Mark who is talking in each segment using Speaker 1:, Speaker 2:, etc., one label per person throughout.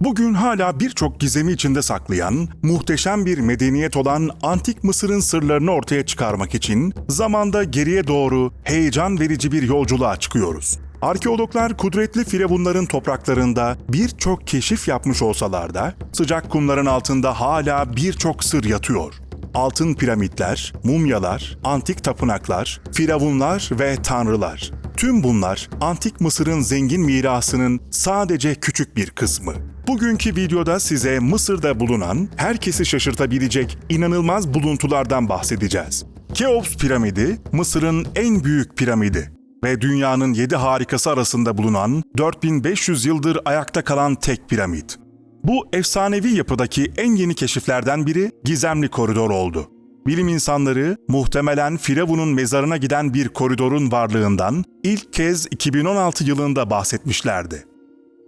Speaker 1: Bugün hala birçok gizemi içinde saklayan, muhteşem bir medeniyet olan Antik Mısır'ın sırlarını ortaya çıkarmak için zamanda geriye doğru heyecan verici bir yolculuğa çıkıyoruz. Arkeologlar kudretli firavunların topraklarında birçok keşif yapmış olsalar da sıcak kumların altında hala birçok sır yatıyor. Altın piramitler, mumyalar, antik tapınaklar, firavunlar ve tanrılar. Tüm bunlar antik Mısır'ın zengin mirasının sadece küçük bir kısmı. Bugünkü videoda size Mısır'da bulunan, herkesi şaşırtabilecek inanılmaz buluntulardan bahsedeceğiz. Keops piramidi, Mısır'ın en büyük piramidi ve dünyanın yedi harikası arasında bulunan 4500 yıldır ayakta kalan tek piramit. Bu efsanevi yapıdaki en yeni keşiflerden biri gizemli koridor oldu. Bilim insanları muhtemelen Firavun'un mezarına giden bir koridorun varlığından ilk kez 2016 yılında bahsetmişlerdi.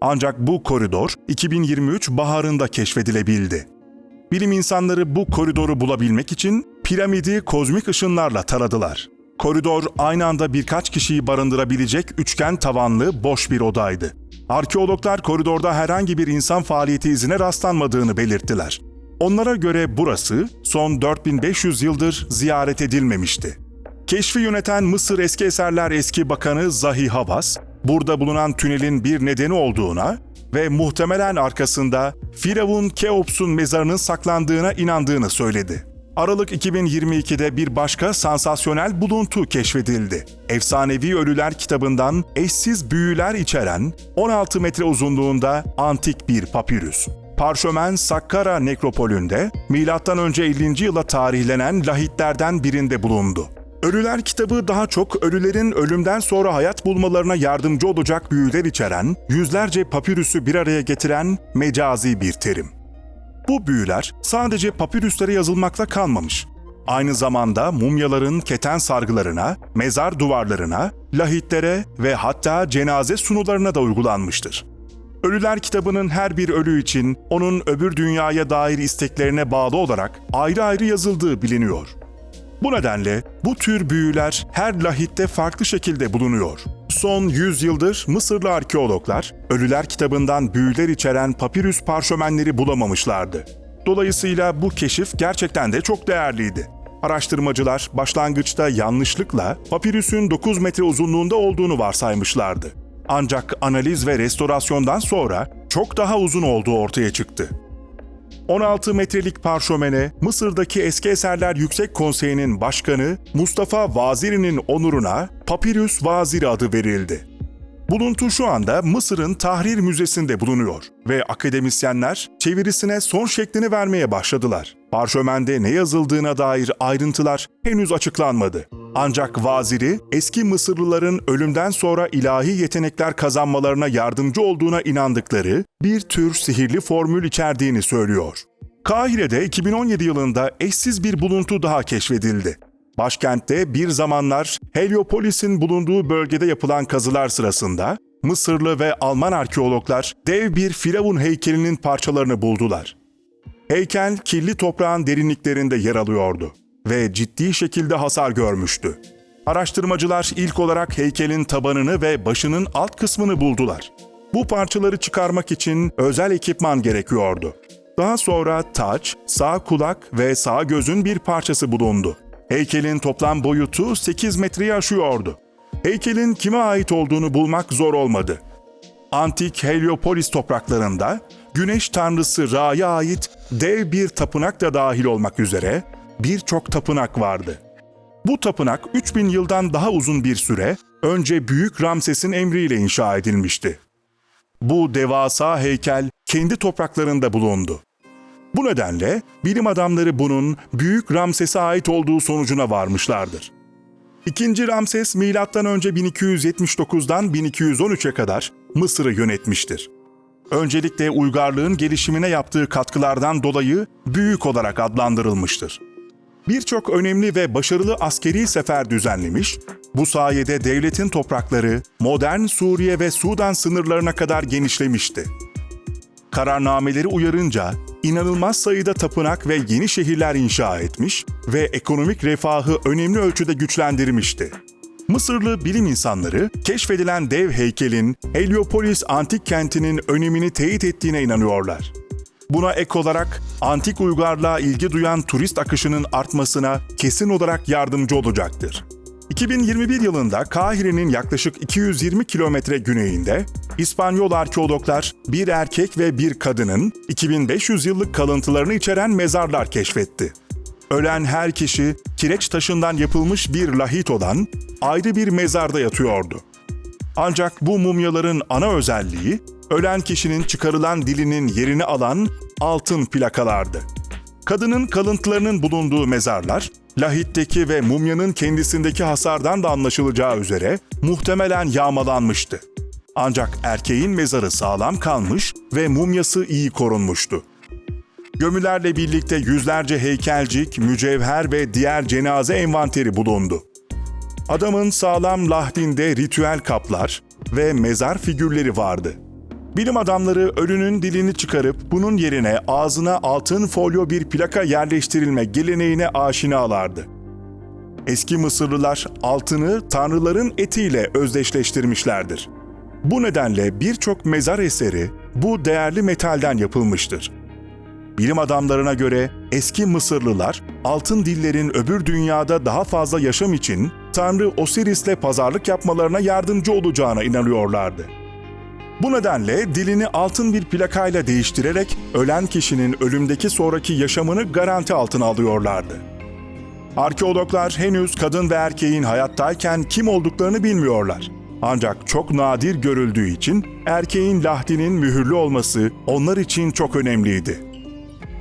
Speaker 1: Ancak bu koridor 2023 baharında keşfedilebildi. Bilim insanları bu koridoru bulabilmek için piramidi kozmik ışınlarla taradılar. Koridor aynı anda birkaç kişiyi barındırabilecek üçgen tavanlı boş bir odaydı. Arkeologlar koridorda herhangi bir insan faaliyeti izine rastlanmadığını belirttiler. Onlara göre burası son 4500 yıldır ziyaret edilmemişti. Keşfi yöneten Mısır Eski Eserler Eski Bakanı Zahi Havas, burada bulunan tünelin bir nedeni olduğuna ve muhtemelen arkasında Firavun Keops'un mezarının saklandığına inandığını söyledi. Aralık 2022'de bir başka sansasyonel buluntu keşfedildi. Efsanevi Ölüler kitabından eşsiz büyüler içeren 16 metre uzunluğunda antik bir papirüs. Parşömen Sakkara nekropolünde M.Ö. 50. yıla tarihlenen lahitlerden birinde bulundu. Ölüler kitabı daha çok ölülerin ölümden sonra hayat bulmalarına yardımcı olacak büyüler içeren, yüzlerce papirüsü bir araya getiren mecazi bir terim. Bu büyüler sadece papirüslere yazılmakla kalmamış. Aynı zamanda mumyaların keten sargılarına, mezar duvarlarına, lahitlere ve hatta cenaze sunularına da uygulanmıştır. Ölüler kitabının her bir ölü için onun öbür dünyaya dair isteklerine bağlı olarak ayrı ayrı yazıldığı biliniyor. Bu nedenle bu tür büyüler her lahitte farklı şekilde bulunuyor. Son 100 yıldır Mısırlı arkeologlar Ölüler kitabından büyüler içeren papirüs parşömenleri bulamamışlardı. Dolayısıyla bu keşif gerçekten de çok değerliydi. Araştırmacılar başlangıçta yanlışlıkla papirüsün 9 metre uzunluğunda olduğunu varsaymışlardı. Ancak analiz ve restorasyondan sonra çok daha uzun olduğu ortaya çıktı. 16 metrelik parşömene Mısır'daki Eski Eserler Yüksek Konseyi'nin başkanı Mustafa Vaziri'nin onuruna Papirüs Vaziri adı verildi. Buluntu şu anda Mısır'ın Tahrir Müzesi'nde bulunuyor ve akademisyenler çevirisine son şeklini vermeye başladılar. Parşömende ne yazıldığına dair ayrıntılar henüz açıklanmadı. Ancak vaziri eski Mısırlıların ölümden sonra ilahi yetenekler kazanmalarına yardımcı olduğuna inandıkları bir tür sihirli formül içerdiğini söylüyor. Kahire'de 2017 yılında eşsiz bir buluntu daha keşfedildi. Başkentte bir zamanlar Heliopolis'in bulunduğu bölgede yapılan kazılar sırasında Mısırlı ve Alman arkeologlar dev bir firavun heykelinin parçalarını buldular. Heykel kirli toprağın derinliklerinde yer alıyordu ve ciddi şekilde hasar görmüştü. Araştırmacılar ilk olarak heykelin tabanını ve başının alt kısmını buldular. Bu parçaları çıkarmak için özel ekipman gerekiyordu. Daha sonra taç, sağ kulak ve sağ gözün bir parçası bulundu. Heykelin toplam boyutu 8 metreyi aşıyordu. Heykelin kime ait olduğunu bulmak zor olmadı. Antik Heliopolis topraklarında güneş tanrısı Ra'ya ait dev bir tapınak da dahil olmak üzere birçok tapınak vardı. Bu tapınak 3000 yıldan daha uzun bir süre önce Büyük Ramses'in emriyle inşa edilmişti. Bu devasa heykel kendi topraklarında bulundu. Bu nedenle bilim adamları bunun Büyük Ramses'e ait olduğu sonucuna varmışlardır. İkinci Ramses M.Ö. 1279'dan 1213'e kadar Mısır'ı yönetmiştir. Öncelikle uygarlığın gelişimine yaptığı katkılardan dolayı büyük olarak adlandırılmıştır. Birçok önemli ve başarılı askeri sefer düzenlemiş, bu sayede devletin toprakları modern Suriye ve Sudan sınırlarına kadar genişlemişti. Kararnameleri uyarınca inanılmaz sayıda tapınak ve yeni şehirler inşa etmiş ve ekonomik refahı önemli ölçüde güçlendirmişti. Mısırlı bilim insanları keşfedilen dev heykelin Heliopolis antik kentinin önemini teyit ettiğine inanıyorlar. Buna ek olarak antik uygarlığa ilgi duyan turist akışının artmasına kesin olarak yardımcı olacaktır. 2021 yılında Kahire'nin yaklaşık 220 kilometre güneyinde İspanyol arkeologlar bir erkek ve bir kadının 2500 yıllık kalıntılarını içeren mezarlar keşfetti. Ölen her kişi kireç taşından yapılmış bir lahit olan ayrı bir mezarda yatıyordu. Ancak bu mumyaların ana özelliği ölen kişinin çıkarılan dilinin yerini alan altın plakalardı. Kadının kalıntılarının bulunduğu mezarlar, lahitteki ve mumyanın kendisindeki hasardan da anlaşılacağı üzere muhtemelen yağmalanmıştı. Ancak erkeğin mezarı sağlam kalmış ve mumyası iyi korunmuştu. Gömülerle birlikte yüzlerce heykelcik, mücevher ve diğer cenaze envanteri bulundu. Adamın sağlam lahdinde ritüel kaplar ve mezar figürleri vardı. Bilim adamları ölünün dilini çıkarıp bunun yerine ağzına altın folyo bir plaka yerleştirilme geleneğine aşinalardı. Eski Mısırlılar altını tanrıların etiyle özdeşleştirmişlerdir. Bu nedenle birçok mezar eseri bu değerli metalden yapılmıştır. Bilim adamlarına göre eski Mısırlılar altın dillerin öbür dünyada daha fazla yaşam için Tanrı Osiris'le pazarlık yapmalarına yardımcı olacağına inanıyorlardı. Bu nedenle dilini altın bir plakayla değiştirerek ölen kişinin ölümdeki sonraki yaşamını garanti altına alıyorlardı. Arkeologlar henüz kadın ve erkeğin hayattayken kim olduklarını bilmiyorlar. Ancak çok nadir görüldüğü için erkeğin lahdinin mühürlü olması onlar için çok önemliydi.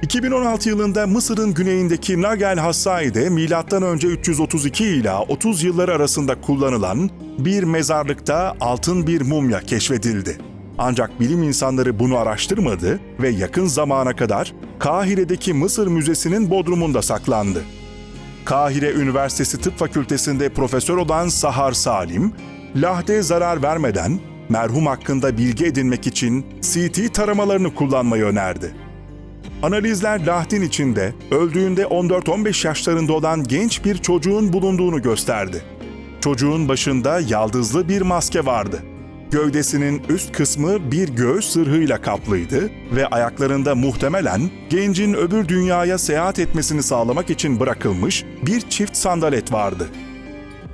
Speaker 1: 2016 yılında Mısır'ın güneyindeki Nagel Hassai'de M.Ö. 332 ila 30 yılları arasında kullanılan bir mezarlıkta altın bir mumya keşfedildi. Ancak bilim insanları bunu araştırmadı ve yakın zamana kadar Kahire'deki Mısır Müzesi'nin bodrumunda saklandı. Kahire Üniversitesi Tıp Fakültesi'nde profesör olan Sahar Salim, lahde zarar vermeden merhum hakkında bilgi edinmek için CT taramalarını kullanmayı önerdi. Analizler Lahdin içinde öldüğünde 14-15 yaşlarında olan genç bir çocuğun bulunduğunu gösterdi. Çocuğun başında yaldızlı bir maske vardı. Gövdesinin üst kısmı bir göğüs sırhıyla kaplıydı ve ayaklarında muhtemelen gencin öbür dünyaya seyahat etmesini sağlamak için bırakılmış bir çift sandalet vardı.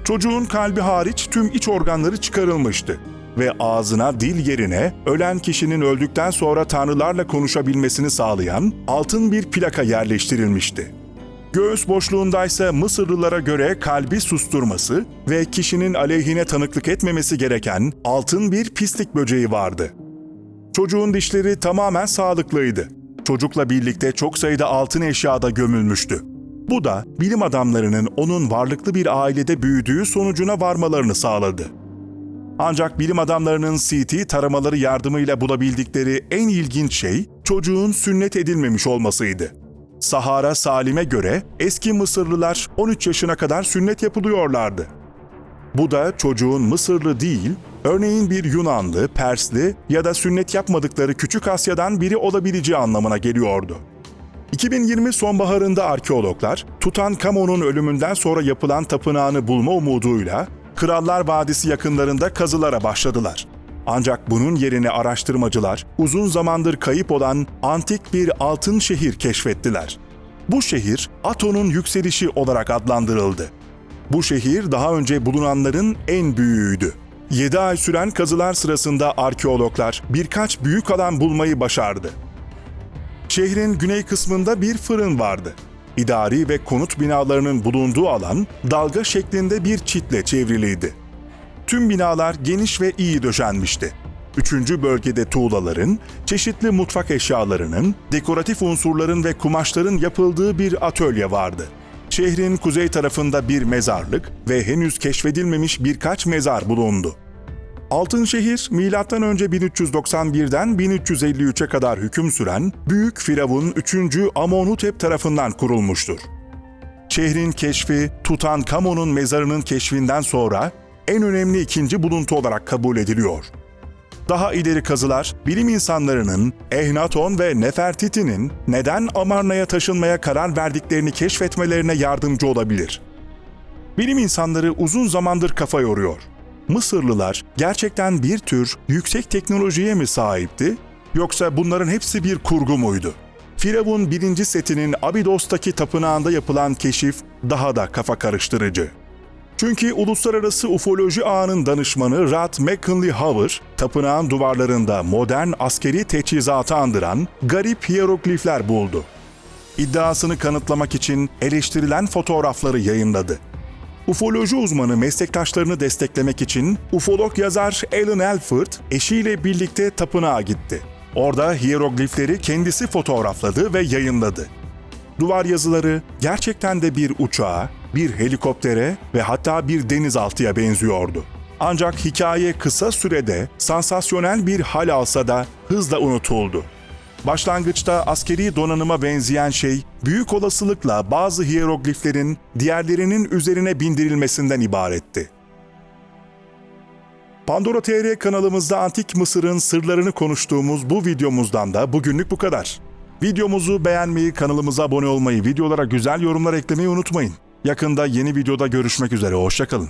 Speaker 1: Çocuğun kalbi hariç tüm iç organları çıkarılmıştı ve ağzına dil yerine ölen kişinin öldükten sonra tanrılarla konuşabilmesini sağlayan altın bir plaka yerleştirilmişti. Göğüs boşluğundaysa Mısırlılara göre kalbi susturması ve kişinin aleyhine tanıklık etmemesi gereken altın bir pislik böceği vardı. Çocuğun dişleri tamamen sağlıklıydı. Çocukla birlikte çok sayıda altın eşyada gömülmüştü. Bu da bilim adamlarının onun varlıklı bir ailede büyüdüğü sonucuna varmalarını sağladı. Ancak bilim adamlarının CT taramaları yardımıyla bulabildikleri en ilginç şey çocuğun sünnet edilmemiş olmasıydı. Sahara Salim'e göre eski Mısırlılar 13 yaşına kadar sünnet yapılıyorlardı. Bu da çocuğun Mısırlı değil, örneğin bir Yunanlı, Persli ya da sünnet yapmadıkları Küçük Asya'dan biri olabileceği anlamına geliyordu. 2020 sonbaharında arkeologlar Tutankamon'un ölümünden sonra yapılan tapınağını bulma umuduyla Krallar Vadisi yakınlarında kazılara başladılar. Ancak bunun yerine araştırmacılar uzun zamandır kayıp olan antik bir altın şehir keşfettiler. Bu şehir Aton'un yükselişi olarak adlandırıldı. Bu şehir daha önce bulunanların en büyüğüydü. 7 ay süren kazılar sırasında arkeologlar birkaç büyük alan bulmayı başardı. Şehrin güney kısmında bir fırın vardı İdari ve konut binalarının bulunduğu alan dalga şeklinde bir çitle çevriliydi. Tüm binalar geniş ve iyi döşenmişti. Üçüncü bölgede tuğlaların, çeşitli mutfak eşyalarının, dekoratif unsurların ve kumaşların yapıldığı bir atölye vardı. Şehrin kuzey tarafında bir mezarlık ve henüz keşfedilmemiş birkaç mezar bulundu. Altınşehir, M.Ö. 1391'den 1353'e kadar hüküm süren Büyük Firavun 3. Amonhotep tarafından kurulmuştur. Şehrin keşfi Tutankamon'un mezarının keşfinden sonra en önemli ikinci buluntu olarak kabul ediliyor. Daha ileri kazılar, bilim insanlarının Ehnaton ve Nefertiti'nin neden Amarna'ya taşınmaya karar verdiklerini keşfetmelerine yardımcı olabilir. Bilim insanları uzun zamandır kafa yoruyor. Mısırlılar gerçekten bir tür yüksek teknolojiye mi sahipti yoksa bunların hepsi bir kurgu muydu? Firavun 1. setinin Abidos'taki tapınağında yapılan keşif daha da kafa karıştırıcı. Çünkü Uluslararası Ufoloji Ağı'nın danışmanı Rad McKinley Hoover, tapınağın duvarlarında modern askeri teçhizatı andıran garip hieroglifler buldu. İddiasını kanıtlamak için eleştirilen fotoğrafları yayınladı. Ufoloji uzmanı meslektaşlarını desteklemek için ufolog yazar Alan Alford eşiyle birlikte tapınağa gitti. Orada hieroglifleri kendisi fotoğrafladı ve yayınladı. Duvar yazıları gerçekten de bir uçağa, bir helikoptere ve hatta bir denizaltıya benziyordu. Ancak hikaye kısa sürede sansasyonel bir hal alsa da hızla unutuldu. Başlangıçta askeri donanıma benzeyen şey büyük olasılıkla bazı hierogliflerin diğerlerinin üzerine bindirilmesinden ibaretti. Pandora TR kanalımızda Antik Mısır'ın sırlarını konuştuğumuz bu videomuzdan da bugünlük bu kadar. Videomuzu beğenmeyi, kanalımıza abone olmayı, videolara güzel yorumlar eklemeyi unutmayın. Yakında yeni videoda görüşmek üzere, hoşçakalın.